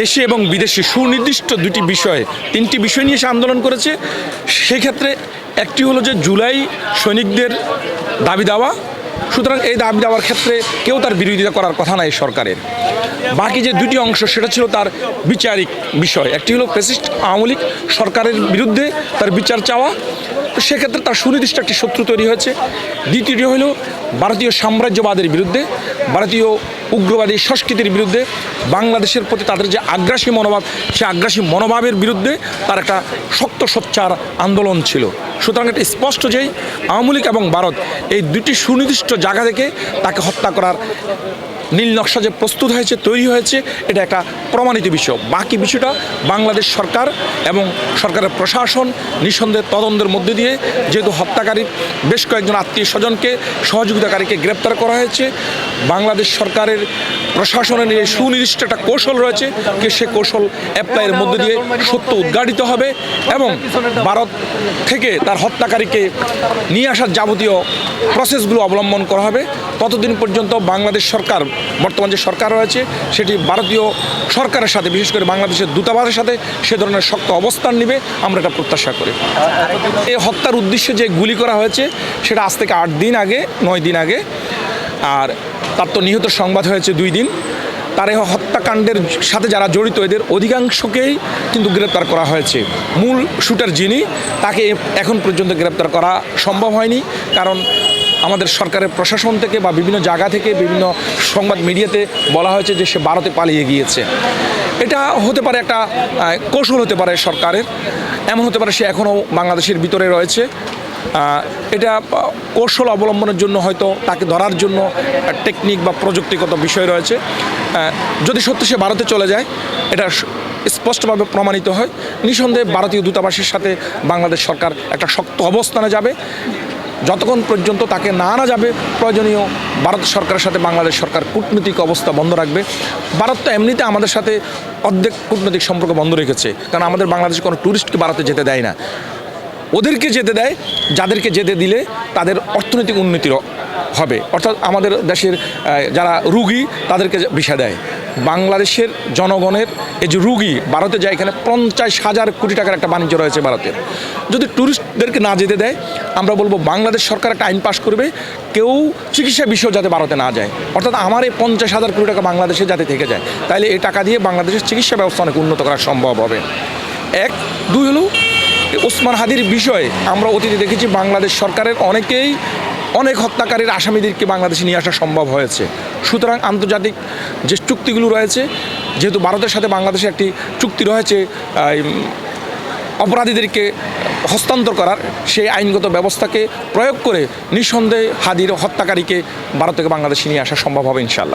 দেশে এবং বিদেশে সুনির্দিষ্ট দুটি বিষয়ে, তিনটি বিষয় নিয়ে সে আন্দোলন করেছে। সেক্ষেত্রে একটি হলো যে জুলাই সৈনিকদের দাবি দেওয়া। সুতরাং এই দাবি দেওয়ার ক্ষেত্রে কেউ তার বিরোধিতা করার কথা নাই সরকারের। বাকি যে দুটি অংশ, সেটা ছিল তার বিচারিক বিষয়। একটি হলো ফেসিস্ট আওয়ামী সরকারের বিরুদ্ধে তার বিচার চাওয়া। সেক্ষেত্রে তার সুনির্দিষ্ট একটি শত্রু তৈরি হয়েছে। দ্বিতীয়টি হলো ভারতীয় সাম্রাজ্যবাদের বিরুদ্ধে। ভারতীয় উগ্রবাদী সংস্কৃতির বিরুদ্ধে, বাংলাদেশের প্রতি তাদের যে আগ্রাসী মনোভাব, সে আগ্রাসী মনোভাবের বিরুদ্ধে তার একটা শক্ত সোচ্চার আন্দোলন ছিল। সুতরাং এটা স্পষ্ট যে আওয়ামী এবং ভারত এই দুটি সুনির্দিষ্ট জায়গা থেকে তাকে হত্যা করার নীল নকশা যে প্রস্তুত হয়েছে, তৈরি হয়েছে, এটা একটা প্রমাণিত বিষয়। বাকি বিষয়টা বাংলাদেশ সরকার এবং সরকারের প্রশাসন নিঃসন্দেহে তদন্তের মধ্যে দিয়ে যেহেতু হত্যাকারীর বেশ কয়েকজন আত্মীয় স্বজনকে, সহযোগিতাকারীকে গ্রেপ্তার করা হয়েছে। বাংলাদেশ সরকারের প্রশাসনের এই সুনির্দিষ্ট একটা কৌশল রয়েছে কে সে কৌশল অ্যাপ্লাইয়ের মধ্যে দিয়ে সত্য উদ্ঘাটিত হবে এবং ভারত থেকে তার হত্যাকারীকে নিয়ে আসার যাবতীয় প্রসেসগুলো অবলম্বন করা হবে। ততদিন পর্যন্ত বাংলাদেশ সরকার বর্তমান যে সরকার রয়েছে, সেটি ভারতীয় সরকারের সাথে, বিশেষ করে বাংলাদেশের দূতাবাসের সাথে সে ধরনের শক্ত অবস্থান নেবে, আমরা এটা প্রত্যাশা করি। এই হত্যার উদ্দেশ্যে যে গুলি করা হয়েছে, সেটা আজ থেকে আট দিন আগে, নয় দিন আগে, আর তার তো নিহত সংবাদ হয়েছে দুই দিন। তার এই হত্যাকাণ্ডের সাথে যারা জড়িত, এদের অধিকাংশকেই কিন্তু গ্রেপ্তার করা হয়েছে। মূল শুটার যিনি, তাকে এখন পর্যন্ত গ্রেপ্তার করা সম্ভব হয়নি, কারণ আমাদের সরকারের প্রশাসন থেকে বা বিভিন্ন জায়গা থেকে বিভিন্ন সংবাদ মিডিয়াতে বলা হয়েছে যে সে ভারতে পালিয়ে গিয়েছে। এটা হতে পারে একটা কৌশল হতে পারে সরকারের। এমন হতে পারে সে এখনও বাংলাদেশের ভিতরে রয়েছে। এটা কৌশল অবলম্বনের জন্য হয়তো তাকে ধরার জন্য টেকনিক বা প্রযুক্তিগত বিষয় রয়েছে। যদি সত্যি সে ভারতে চলে যায়, এটা স্পষ্টভাবে প্রমাণিত হয়। নিঃসন্দেহে ভারতীয় দূতাবাসের সাথে বাংলাদেশ সরকার একটা শক্ত অবস্থানে যাবে। যতক্ষণ পর্যন্ত তাকে না আনা যাবে, প্রয়োজনীয় ভারত সরকারের সাথে বাংলাদেশ সরকার কূটনৈতিক অবস্থা বন্ধ রাখবে। ভারত তো এমনিতে আমাদের সাথে অর্ধেক কূটনৈতিক সম্পর্ক বন্ধ রেখেছে, কারণ আমাদের বাংলাদেশে কোনো ট্যুরিস্টকে ভারতে যেতে দেয় না। ওদেরকে যেতে দেয়, যাদেরকে যেতে দিলে তাদের অর্থনৈতিক উন্নতি হবে। অর্থাৎ আমাদের দেশের যারা রুগী, তাদেরকে ভিসা দেয়। বাংলাদেশের জনগণের এই যে রুগী, ভারতে যায় এখানে পঞ্চাশ হাজার কোটি টাকার একটা বাণিজ্য রয়েছে ভারতের। যদি ট্যুরিস্টদেরকে না যেতে দেয়, আমরা বলব বাংলাদেশ সরকার একটা আইন পাশ করবে, কেউ চিকিৎসা বিষয় যাতে ভারতে না যায়। অর্থাৎ আমার এই পঞ্চাশ হাজার কোটি টাকা বাংলাদেশে যাতে থেকে যায়, তাহলে এই টাকা দিয়ে বাংলাদেশের চিকিৎসা ব্যবস্থা অনেক উন্নত করা সম্ভব হবে। এক, দুই হলো ওসমান হাদির বিষয়ে আমরা অতীতে দেখেছি বাংলাদেশ সরকারের অনেকেই অনেক হত্যাকারীর আসামিদেরকে বাংলাদেশে নিয়ে আসা সম্ভব হয়েছে। সুতরাং আন্তর্জাতিক যে চুক্তিগুলো রয়েছে, যেহেতু ভারতের সাথে বাংলাদেশে একটি চুক্তি রয়েছে অপরাধীদেরকে হস্তান্তর করার সেই আইনগত ব্যবস্থাকে প্রয়োগ করে নিঃসন্দেহে হাদির হত্যাকারীকে ভারত থেকে বাংলাদেশে নিয়ে আসা সম্ভব হবে ইনশাল্লাহ